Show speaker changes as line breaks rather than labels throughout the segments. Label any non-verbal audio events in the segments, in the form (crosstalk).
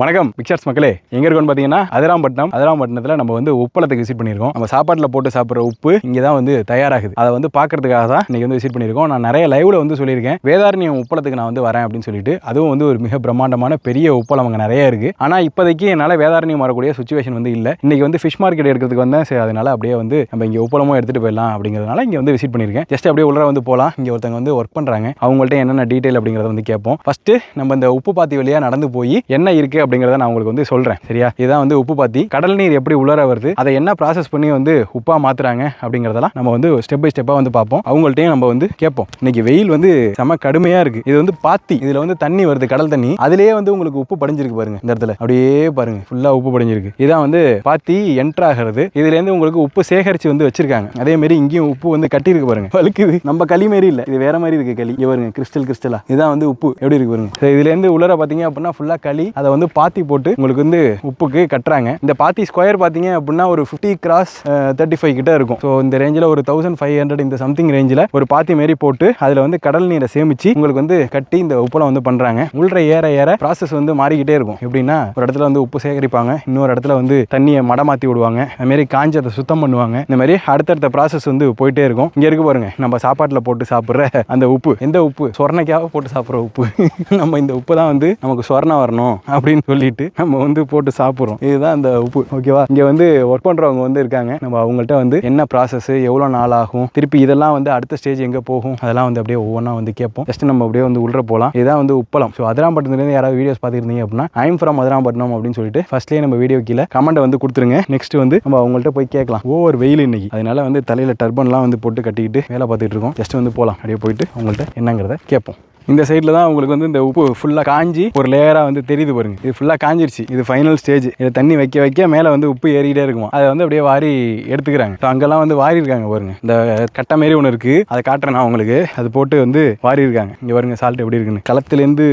வணக்கம் பிக்சர்ஸ் மக்களே. எங்க இருக்கோம்னு பார்த்தீங்கன்னா அதிராம்பட்டினம். அதிராம்பட்டினத்தில் நம்ம வந்து உப்பளத்துக்கு விசிட் பண்ணியிருக்கோம். நம்ம சாப்பாட்டில் போட்டு சாப்பிட்ற உப்பு இங்கே தான் வந்து தயாராகுது. அதை வந்து பார்க்கறதுக்காக தான் இன்னைக்கு வந்து விசிட் பண்ணியிருக்கோம். நான் நிறைய லைவ்ல வந்து சொல்லியிருக்கேன். வேதாரண்யம் உப்பளத்துக்கு நான் வந்து வரேன் அப்படின்னு சொல்லிட்டு அதுவும் வந்து ஒரு மிக பிரம்மாண்டமான பெரிய உப்பளம் அங்கே நிறைய இருக்கு. ஆனால் இப்போதைக்கு என்னால் வேதாரண்யம் வரக்கூடிய சுச்சுவேஷன் வந்து இல்லை. இன்னைக்கு வந்து ஃபிஷ் மார்க்கெட் எடுக்கிறதுக்கு வந்தேன். சரி அதனால அப்படியே வந்து நம்ம இங்கே உப்பளமும் எடுத்துட்டு போயிடலாம் அப்படிங்கிறதுனால இங்கே வந்து விசிட் பண்ணியிருக்கேன். ஜஸ்ட் அப்படியே உள்ள வந்து போகலாம் இங்கே ஒருத்தவங்க வந்து ஒர்க் பண்ணுறாங்க அவங்கள்ட்ட என்னென்ன டீட்டெயில் அப்படிங்கிறத வந்து கேட்போம். ஃபர்ஸ்ட் நம்ம இந்த உப்பு பாத்தி வழியாக நடந்து போய் என்ன இருக்கு அப்படிங்கிறத நான் உங்களுக்கு வந்து சொல்கிறேன் சரியா? இதுதான் வந்து உப்பு பாத்தி. கடல் நீர் எப்படி உலர வருது அதை என்ன ப்ராசஸ் பண்ணி வந்து உப்பாக மாற்றுறாங்க அப்படிங்கிறதெல்லாம் நம்ம வந்து ஸ்டெப் பை ஸ்டெப்பாக வந்து பார்ப்போம். அவங்கள்ட்டையும் நம்ம வந்து கேட்போம். இன்னைக்கு வெயில் வந்து செம கடுமையாக இருக்குது இது வந்து பாத்தி. இதில் வந்து தண்ணி வருது கடல் தண்ணி. அதிலேயே வந்து உங்களுக்கு உப்பு படிஞ்சிருக்கு பாருங்க இந்த இடத்துல. அப்படியே பாருங்க ஃபுல்லாக உப்பு படிஞ்சிருக்கு. இதான் வந்து பாத்தி என்ட்ரு ஆகிறது. இதுலேருந்து உங்களுக்கு உப்பு சேகரித்து வந்து வச்சிருக்காங்க. அதே மாதிரி இங்கேயும் உப்பு வந்து கட்டியிருக்கு பாருங்க. வலுக்குது நம்ம களி மாரி இல்லை. இது வேற மாதிரி இருக்கு களி. இங்க பாருங்க கிறிஸ்டல் கிறிஸ்டலா இதான் வந்து உப்பு. எப்படி இருக்கு பாருங்க. இதுலேருந்து உள்ளர பார்த்தீங்க அப்படின்னா ஃபுல்லாக களி. அதை வந்து பாத்தி போட்டு உங்களுக்கு வந்து உப்புக்கு கட்டுறாங்க. இந்த பாத்தி ஸ்கொயர் பார்த்தீங்க அப்படின்னா ஒரு ஃபிஃப்டி கிராஸ் தேர்ட்டி ஃபைவ் கிட்ட இருக்கும். ஸோ இந்த ரேஞ்சில் ஒரு தௌசண்ட் ஃபைவ் ஹண்ட்ரட் இந்த சம்திங் ரேஞ்சில் ஒரு பாத்தி மாரி போட்டு அதில் வந்து கடல் நீரை சேமிச்சு உங்களுக்கு வந்து கட்டி இந்த உப்பெல்லாம் வந்து பண்ணுறாங்க உள்ள ஏற ஏற ப்ராசஸ் வந்து மாறிக்கிட்டே இருக்கும். எப்படின்னா ஒரு இடத்துல வந்து உப்பு சேகரிப்பாங்க இன்னொரு இடத்துல வந்து தண்ணியை மடமாத்தி விடுவாங்க. அதுமாரி காஞ்சி அதை சுத்தம் பண்ணுவாங்க. இந்த மாதிரி அடுத்தடுத்த ப்ராசஸ் வந்து போயிட்டே இருக்கும். இங்கே இருக்கு பாருங்க நம்ம சாப்பாட்டில் போட்டு சாப்பிட்ற அந்த உப்பு. எந்த உப்பு? சொர்ணைக்காக போட்டு சாப்பிட்ற உப்பு. (laughs) நம்ம இந்த உப்பு தான் வந்து நமக்கு சொர்ணம் வரணும் அப்படின்னு சொல்லிட்டு நம்ம வந்து போட்டு சாப்பிட்றோம். இதுதான் அந்த உப்பு. ஓகேவா இங்கே வந்து ஒர்க் பண்ணுறவங்க வந்து இருக்காங்க. நம்ம அவங்கள்ட்ட வந்து என்ன ப்ராசஸ் எவ்வளோ நாள் ஆகும்? திருப்பி இதெல்லாம் வந்து அடுத்த ஸ்டேஜ் எங்கே போகும்? அதெல்லாம் வந்து அப்படியே ஒவ்வொன்றா வந்து கேட்போம். ஜஸ்ட் நம்ம அப்படியே வந்து உள்ள போகலாம். இதுதான் வந்து உப்பளம். ஸோ அதிராம்பட்டினத்துலேருந்து யாராவது வீடியோஸ் பார்த்துருந்தீங்க அப்படின்னா ஐம் ஃப்ரம் அதிராம்பட்டினம் அப்படின்னு சொல்லிட்டு ஃபர்ஸ்ட்லேயே நம்ம வீடியோ கீழே கமெண்ட் வந்து கொடுத்துருங்க. நெக்ஸ்ட் வந்து நம்ம அவங்கள்ட்ட போய் கேட்கலாம். ஓவர் வெயில் இன்னைக்கு. அதனால வந்து தலையில் டர்பன்லாம் வந்து போட்டு கட்டிக்கிட்டு வேலை பார்த்துட்டு இருக்கோம். ஜஸ்ட் வந்து போகலாம். அப்படியே போயிட்டு அவங்கள்ட்ட என்னங்கிறத கேட்போம். இந்த சைடில் தான் உங்களுக்கு வந்து இந்த உப்பு ஃபுல்லாக காஞ்சி ஒரு லேயராக வந்து தெரியுது பாருங்க. இது ஃபுல்லாக காஞ்சிருச்சு. இது ஃபைனல் ஸ்டேஜ் இது தண்ணி வைக்க வைக்க மேலே வந்து உப்பு ஏறிக்கிட்டே இருக்குமா? அதை வந்து அப்படியே வாரி எடுத்துக்கிறாங்க. ஸோ அங்கெல்லாம் வந்து வாரி இருக்காங்க பாருங்க. இந்த கட்டை மாரி ஒன்று இருக்குது அதை காட்டுறேன் நான் உங்களுக்கு. அது போட்டு வந்து வாரி இருக்காங்க இங்கே பாருங்க சால்ட் எப்படி இருக்குன்னு. களத்துலேருந்து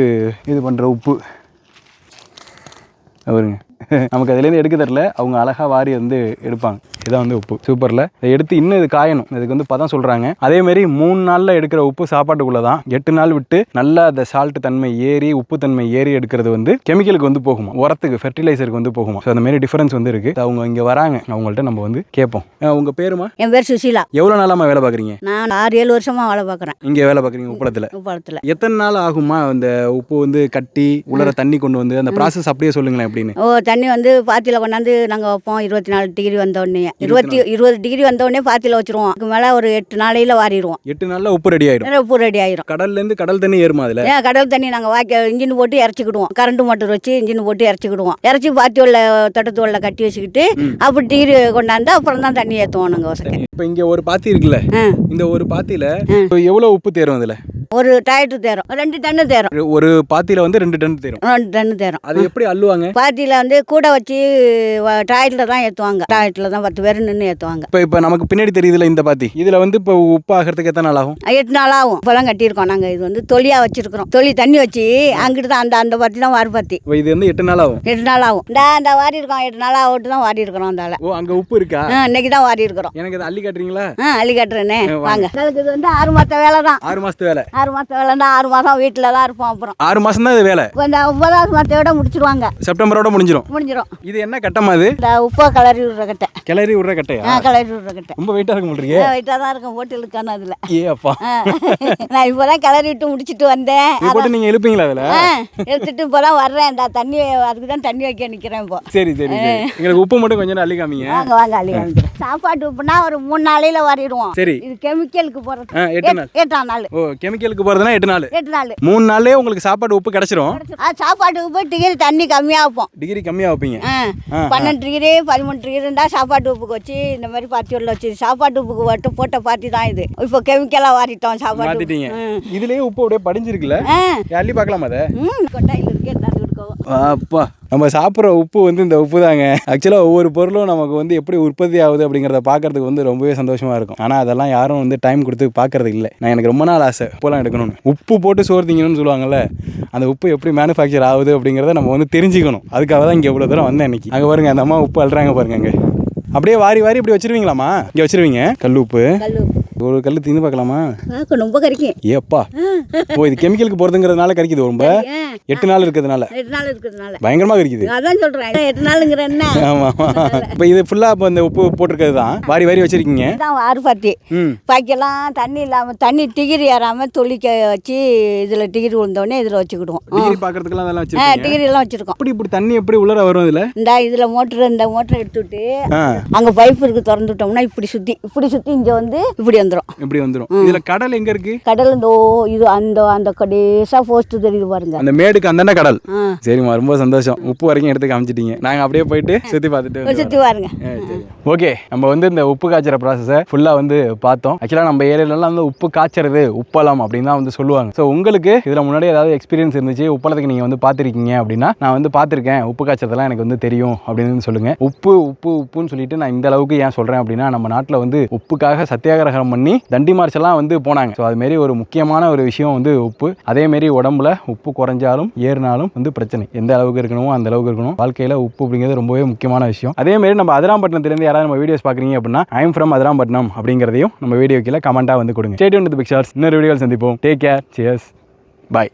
இது பண்ணுற உப்பு. பாருங்க. (laughs) நமக்கு அதுலேருந்து எடுக்க தெரில அவங்க அழகாக வாரி வந்து எடுப்பாங்க. இதான் வந்து உப்பு. சூப்பரில். இதை எடுத்து இன்னும் இது காயணும். இதுக்கு வந்து பதம் சொல்கிறாங்க அதே மாதிரி மூணு நாளில் எடுக்கிற உப்பு சாப்பாட்டுக்குள்ளே தான் எட்டு நாள் விட்டு நல்லா அந்த சால்ட் தன்மை ஏறி உப்பு தன்மை ஏறி எடுக்கிறது வந்து கெமிக்கலுக்கு வந்து போகுமா? உரத்துக்கு ஃபெர்டிலைசருக்கு வந்து போகுமா? ஸோ அந்த மாதிரி டிஃபரன்ஸ் வந்து இருக்குது அவங்க இங்கே வராங்க. அவங்கள்ட்ட நம்ம வந்து கேட்போம். உங்கள் பேருமா?
என் பேர் சுசீலா
எவ்வளோ நாளாமா வேலை பார்க்குறீங்க?
நான் ஆறு ஏழு வருஷமா வேலை பார்க்குறேன்.
இங்கே வேலை பார்க்குறீங்க உப்பளத்தில்.
உப்பாளத்தில்.
எத்தனை நாள் ஆகுமா அந்த உப்பு வந்து கட்டி உலர தண்ணி கொண்டு வந்து அந்த ப்ராசஸ் அப்படியே சொல்லுங்களேன் எப்படின்னு?
ஓ தண்ணி வந்து பாத்தியில் கொண்டாந்து நாங்கள் வைப்போம். இருபத்தி நாலு டிகிரி வந்த உடனே இருபத்தி இருபது டிகிரி வந்த உடனே பாத்தியில் வச்சிருவோம். அதுக்கு மேலே ஒரு எட்டு நாளையில் வாரிடுவோம்.
எட்டு நாள்ல உப்பு ரெடி ஆயிடும்
உப்பு ரெடி ஆயிரும்.
கடல்ல இருந்து கடல் தண்ணி ஏறுமா அதுல?
ஏன் கடல் தண்ணி நாங்கள் வாய்க்க இன்ஜின் போட்டு இறச்சிக்கிடுவோம். கரண்ட் மோட்டர் வச்சு இன்ஜின் போட்டு இறச்சிக்கிடுவோம். இறச்சி பாத்தி உள்ள தட்டத்து உள்ள கட்டி வச்சுக்கிட்டு அப்படி டிகிரி கொண்டாந்து அப்புறம் தான் தண்ணி ஏற்றுவோம் நாங்கள் வசக்க
இப்ப இங்க ஒரு பாத்தி இருக்குல்ல? இந்த ஒரு பாத்தியில இப்ப எவ்வளவு உப்பு தேரும் அதுல?
ஒரு டயட்டு தேரும். ரெண்டு டன்னு தேரும்.
ஒரு பாத்தியில வந்து ரெண்டு டன் தேரும்.
ரெண்டு டன்னு தேரும்.
அது எப்படி அள்ளுவாங்க?
பாத்தியில் வந்து கூட வச்சு டாய்லெட்டில் தான் ஏற்றுவாங்க டாய்லெட்டில் தான் பத்து பேர் நின்று ஏற்றுவாங்க
இப்ப இப்ப நமக்கு பின்னாடி தெரியுதுல இந்த பாத்தி. இதுல வந்து இப்ப உப்பு ஆகிறதுக்கு எத்தனை நாள் ஆகும்?
எட்டு நாள் ஆகும். இப்போலாம் கட்டியிருக்கோம். நாங்கள் இது வந்து தொலியாக வச்சிருக்கிறோம். தொலி தண்ணி வச்சு அங்கிட்டு தான் அந்த அந்த பத்தி தான் வாரி பத்தி.
இது வந்து எட்டு நாள் ஆகும்.
எட்டு நாள் ஆகும். இந்த அந்த வாரி இருக்கோம் எட்டு நாள் ஆகிட்டு தான் வாரி இருக்கிறோம் அந்தால
ஓ அங்க உப்பு இருக்கா?
இன்னைக்கு தான் வாரி இருக்கிறோம்
எனக்கு அள்ளி காட்டுறீங்களா?
அள்ளி கட்டுறேனே. வாங்க. இது வந்து ஆறு மாத வேலை தான்.
ஆறு மாசத்து வேலை.
ஆறு மாத வேலைன்னா ஆறு மாதம் வீட்டில் தான் இருப்போம் அப்புறம்.
ஆறு மாசம் தான் இது வேலை?
இந்த ஒன்பதாவது மாதத்தோட முடிச்சிருவாங்க.
செப்டம்பரோட முடிஞ்சிடும்
முடிஞ்சிடும்
இது என்ன கட்டமா அது
இந்த உப்பை கலரி விடுற கட்டை.
கிளறி விடுற கட்டையா?
ஆ கலரி விடுற கட்டை.
ரொம்ப வெயிட்டா இருக்க மாட்டீங்க
வெயிட்டாக தான் இருக்கும் போட்டு இழுக்கான அதில்
ஏ அப்பா.
நான் இப்போ தான் கிளறி விட்டு முடிச்சிட்டு வந்தேன்.
போட்டு நீங்க எழுப்பீங்களா அதுல
எடுத்துட்டு இப்போ தான் வர்றேன். இந்த தண்ணி அதுக்கு தான் தண்ணி வைக்க நிற்கிறேன் இப்போ.
சரி சரி எங்களுக்கு உப்பு மட்டும் கொஞ்சம் அள்ளி காமிங்க.
வாங்க வாங்க அள்ளி காமிக்கிறேன். சாப்பாட்டு உப்புனா ஒரு மூணு நாளையில வாரிடுவோம்.
சரி.
இது கெமிக்கலுக்கு போகிறது எட்டாம் நாள்.
ஓ கெமிக்கலுக்கு போறதுனா எட்டு நாள்.
எட்டு நாள்.
மூணு நாள்லயே உங்களுக்கு சாப்பாடு உப்பு கிடைச்சிரும்.
சாப்பாட்டுக்கு போய் டிகிரி தண்ணி கம்மியாக வைப்போம்.
டிகிரி கம்மியா வைப்பீங்க.
பன்னெண்டு டிகிரி பதிமூணு டிகிரி இருந்தால் சாப்பாட்டு உப்புக்கு வச்சு இந்த மாதிரி பாத்தி உள்ள வச்சு சாப்பாட்டு உப்புக்கு மட்டும் போட்ட பாத்தி தான் இது. இப்போ கெமிக்கலாக வாரிட்டோம் சாப்பாட்டு
மாத்திட்டீங்க.
உப்பு.
இதுலயே உப்பு அப்படியே படிஞ்சிருக்குல்ல? அள்ளி பார்க்கலாமா அதை?
கொட்டாயில் இருக்கு.
அப்பா. நம்ம சாப்பிட்ற உப்பு வந்து இந்த உப்பு தாங்க ஆக்சுவலாக ஒவ்வொரு பொருளும் நமக்கு வந்து எப்படி உற்பத்தி ஆகுது அப்படிங்கிறத பார்க்கறதுக்கு வந்து ரொம்பவே சந்தோஷமா இருக்கும். ஆனால் அதெல்லாம் யாரும் வந்து டைம் கொடுத்து பார்க்கறது இல்லை. நான் எனக்கு ரொம்ப நாள் ஆசை உப்புலாம் எடுக்கணும்னு. உப்பு போட்டு சோறு திங்கணும்னு சொல்லுவாங்கல்ல அந்த உப்பு எப்படி மேனுஃபேக்சர் ஆகுது அப்படிங்கிறத நம்ம வந்து தெரிஞ்சுக்கணும். அதுக்காக தான் இங்கே இவ்வளோ தூரம் வந்தேன் இன்னைக்கு. அங்கே பாருங்க அந்த அம்மா உப்பு அள்ளுறாங்க பாருங்க அங்கே. அப்படியே வாரி வாரி இப்படி வச்சிருவீங்களாம்மா? இங்கே வச்சிருவீங்க? கல் உப்பு. ஒரு கல் தின்னு பார்க்கலாமா?
பார்க்க ரொம்ப கறிக்கும்
ஏப்பா ஓ இது கெமிக்கலுக்கு போகிறதுங்கிறதுனால கறிக்குது ரொம்ப. எட்டு நாள் இருக்கிறதுனால.
எட்டு நாள் இருக்கிறதுனால.
பயங்கரமாக கறிக்குது.
அதான் சொல்கிறேன் எட்டு நாளுங்கிற என்ன?
ஆமா இப்போ இது ஃபுல்லாக இப்போ இந்த உப்பு போட்டிருக்கிறது தான் வாரி வாரி வச்சிருக்கீங்க.
ஆறு பாத்தி பாக்கெல்லாம் தண்ணி இல்லாமல் தண்ணி டிகிரி ஏறாமல் தொளிக்க வச்சு இதில் டிகிரி விழுந்தோடனே இதில் வச்சுக்கிடுவோம்.
டிகிரி பார்க்கறதுக்கெல்லாம் அதெல்லாம்
ஆ
வச்சிருக்கீங்க?
டிகிரி எல்லாம் வச்சுருக்கோம்.
அப்படி இப்படி தண்ணி எப்படி உள்ளர வரும் இதில்?
இந்த இதில் மோட்ரு இந்த மோட்டரை எடுத்துவிட்டு
ஆ.
அங்கே பைப் இருக்கு திறந்து விட்டோம்னா இப்படி சுற்றி இப்படி சுற்றி இங்கே வந்து இப்படி வந்துடும்
இப்படி வந்துடும் இதில் கடல் எங்கே இருக்கு?
கடல் இந்த இது அந்த அந்த கடைசாக போஸ்ட்டு தெரியுது பாருங்க.
அந்த மேடுக்கு அந்தாண்ட கடல்? சரிம்மா ரொம்ப சந்தோஷம். உப்பு வரைக்கும் எடுத்து காமிச்சிட்டீங்க. நாங்கள் அப்படியே போயிட்டு சுற்றி பார்த்துட்டு.
சுற்றி பாருங்க.
ஓகே நம்ம வந்து இந்த உப்பு காய்ச்சற ப்ராசஸை ஃபுல்லாக வந்து பார்த்தோம். ஆக்சுவலாக நம்ம ஏரியாலலாம் வந்து உப்பு காய்ச்சறது உப்பளம் அப்படின்னு தான் வந்து சொல்லுவாங்க. ஸோ உங்களுக்கு இதில் முன்னாடி ஏதாவது எக்ஸ்பீரியன்ஸ் இருந்துச்சு? உப்பளத்துக்கு நீங்கள் வந்து பார்த்துருக்கீங்க அப்படின்னா நான் வந்து பார்த்துருக்கேன். உப்பு காய்ச்சறதெல்லாம் எனக்கு வந்து தெரியும் அப்படின்னு சொல்லுங்கள் உப்பு உப்பு உப்புன்னு சொல்லிட்டு நான் இந்த அளவுக்கு ஏன் சொல்கிறேன் அப்படின்னா நம்ம நாட்டில் வந்து உப்புக்காக சத்தியாகிரகம் பண்ணி தண்டி மார்ச்செல்லாம் வந்து போனாங்க. ஸோ அதுமாரி ஒரு முக்கியமான ஒரு விஷயம் வந்து உப்பு. அதேமாரி உடம்புல உப்பு குறைஞ்சாலும் ஏறினாலும் வந்து பிரச்சனை. எந்த அளவுக்கு இருக்கணுமோ அந்த அளவுக்கு இருக்கணும். வாழ்க்கையில் உப்பு அப்படிங்கிறது ரொம்பவே முக்கியமான விஷயம். அதேமாரி நம்ம அதிராம்பட்டினத்துலேருந்து யாராவது நம்ம வீடியோஸ் பார்க்குறீங்க அப்படின்னா ஐம் ஃப்ரம் அதிராம்பட்டினம் அப்படிங்கிறதையும் நம்ம வீடியோ கீழே கமெண்ட்டாக வந்து கொடுங்க. ஸ்டேட் வந்து பிக்சர்ஸ் இன்னொரு வீடியோவில் சந்திப்போம். டேக் கேர் சியர்ஸ் பாய்